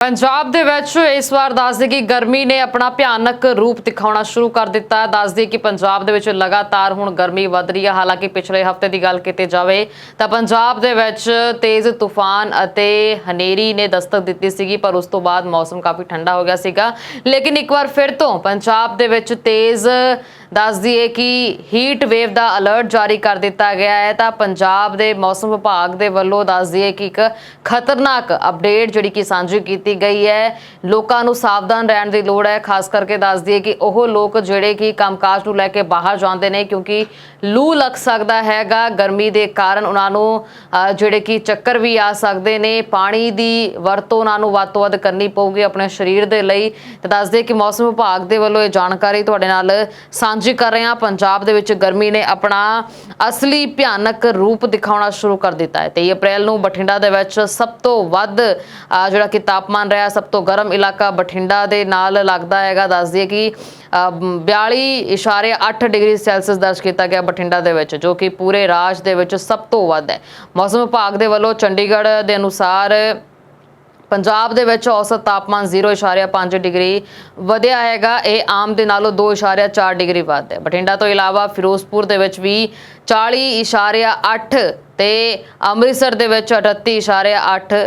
ਪੰਜਾਬ ਦੇ ਵਿੱਚ ਇਸ ਵਾਰ ਦੱਸਦੇ ਕਿ ਗਰਮੀ ਨੇ ਆਪਣਾ ਭਿਆਨਕ ਰੂਪ ਦਿਖਾਉਣਾ ਸ਼ੁਰੂ ਕਰ ਦਿੱਤਾ ਹੈ। ਦੱਸਦੇ ਕਿ ਪੰਜਾਬ ਦੇ ਵਿੱਚ ਲਗਾਤਾਰ ਹੁਣ ਗਰਮੀ ਵਧ ਰਹੀ ਹੈ। ਹਾਲਾਂਕਿ ਪਿਛਲੇ ਹਫ਼ਤੇ ਦੀ ਗੱਲ ਕੀਤੀ ਜਾਵੇ ਤਾਂ ਪੰਜਾਬ ਦੇ ਵਿੱਚ ਤੇਜ਼ ਤੂਫਾਨ ਅਤੇ ਹਨੇਰੀ ਨੇ ਦਸਤਕ ਦਿੱਤੀ ਸੀਗੀ, ਪਰ ਉਸ ਤੋਂ ਬਾਅਦ ਮੌਸਮ ਕਾਫੀ ਠੰਡਾ ਹੋ ਗਿਆ ਸੀਗਾ। ਲੇਕਿਨ ਇੱਕ ਵਾਰ ਫਿਰ ਤੋਂ ਪੰਜਾਬ ਦੇ ਵਿੱਚ ਤੇਜ਼ ਦੱਸ ਦਈਏ ਕਿ ਹੀਟ ਵੇਵ ਦਾ ਅਲਰਟ ਜਾਰੀ ਕਰ ਦਿੱਤਾ ਗਿਆ ਹੈ। ਤਾਂ ਪੰਜਾਬ ਦੇ ਮੌਸਮ ਵਿਭਾਗ ਦੇ ਵੱਲੋਂ ਦੱਸ ਦਈਏ ਕਿ ਇੱਕ ਖਤਰਨਾਕ ਅਪਡੇਟ ਜਿਹੜੀ ਕਿ ਸਾਂਝੀ ਕੀਤੀ ਗਈ ਹੈ। ਲੋਕਾਂ ਨੂੰ ਸਾਵਧਾਨ ਰਹਿਣ ਦੀ ਲੋੜ ਹੈ। ਖਾਸ ਕਰਕੇ ਦੱਸ ਦਈਏ ਕਿ ਉਹ ਲੋਕ ਜਿਹੜੇ ਕਿ ਕੰਮਕਾਜ ਨੂੰ ਲੈ ਕੇ ਬਾਹਰ ਜਾਂਦੇ ਨੇ ਕਿਉਂਕਿ ਲੂ ਲੱਗ ਸਕਦਾ ਹੈਗਾ। ਗਰਮੀ ਦੇ ਕਾਰਨ ਉਹਨਾਂ ਨੂੰ ਜਿਹੜੇ ਕਿ ਚੱਕਰ ਵੀ ਆ ਸਕਦੇ ਨੇ। ਪਾਣੀ ਦੀ ਵਰਤੋਂ ਉਹਨਾਂ ਨੂੰ ਵੱਧ ਤੋਂ ਵੱਧ ਕਰਨੀ ਪਊਗੀ ਆਪਣੇ ਸਰੀਰ ਦੇ ਲਈ। ਤੇ ਦੱਸਦੇ ਕਿ ਮੌਸਮ ਵਿਭਾਗ ਦੇ ਵੱਲੋਂ ਇਹ ਜਾਣਕਾਰੀ ਤੁਹਾਡੇ ਨਾਲ ਸਾਂਝੀ ਕਰ ਰਹੇ ਹਾਂ। ਪੰਜਾਬ ਦੇ ਵਿੱਚ ਗਰਮੀ ਨੇ ਆਪਣਾ ਅਸਲੀ ਭਿਆਨਕ ਰੂਪ ਦਿਖਾਉਣਾ ਸ਼ੁਰੂ ਕਰ ਦਿੱਤਾ ਹੈ। 23 ਅਪ੍ਰੈਲ ਨੂੰ ਬਠਿੰਡਾ ਦੇ ਵਿੱਚ ਸਭ ਤੋਂ ਵੱਧ ਜਿਹੜਾ ਕਿ ਤਾਪਮਾਨ ਰਿਹਾ ਸਭ ਤੋਂ ਗਰਮ ਇਲਾਕਾ ਬਠਿੰਡਾ ਦੇ ਨਾਲ ਲੱਗਦਾ ਹੈਗਾ। ਦੱਸ ਦਈਏ ਕਿ ਅਹ, 42.8 ਡਿਗਰੀ ਸੈਲਸੀਅਸ ਦਰਜ ਕੀਤਾ ਗਿਆ ਬਠਿੰਡਾ ਦੇ ਵਿੱਚ ਜੋ ਕਿ ਪੂਰੇ ਰਾਜ ਦੇ ਵਿੱਚ ਸਭ ਤੋਂ ਵੱਧ ਹੈ। ਮੌਸਮ ਵਿਭਾਗ ਦੇ ਵੱਲੋਂ ਚੰਡੀਗੜ੍ਹ ਦੇ ਅਨੁਸਾਰ ਪੰਜਾਬ ਦੇ ਵਿੱਚ ਔਸਤ ਤਾਪਮਾਨ 0.5 ਡਿਗਰੀ ਵਧਿਆ ਹੈਗਾ। ਇਹ ਆਮ ਦੇ ਨਾਲੋਂ 2.4 ਡਿਗਰੀ ਵੱਧ ਹੈ। ਬਠਿੰਡਾ ਤੋਂ ਇਲਾਵਾ ਫਿਰੋਜ਼ਪੁਰ ਦੇ ਵਿੱਚ ਵੀ 40.8 ਤੇ ਅੰਮ੍ਰਿਤਸਰ ਦੇ ਵਿੱਚ 38.8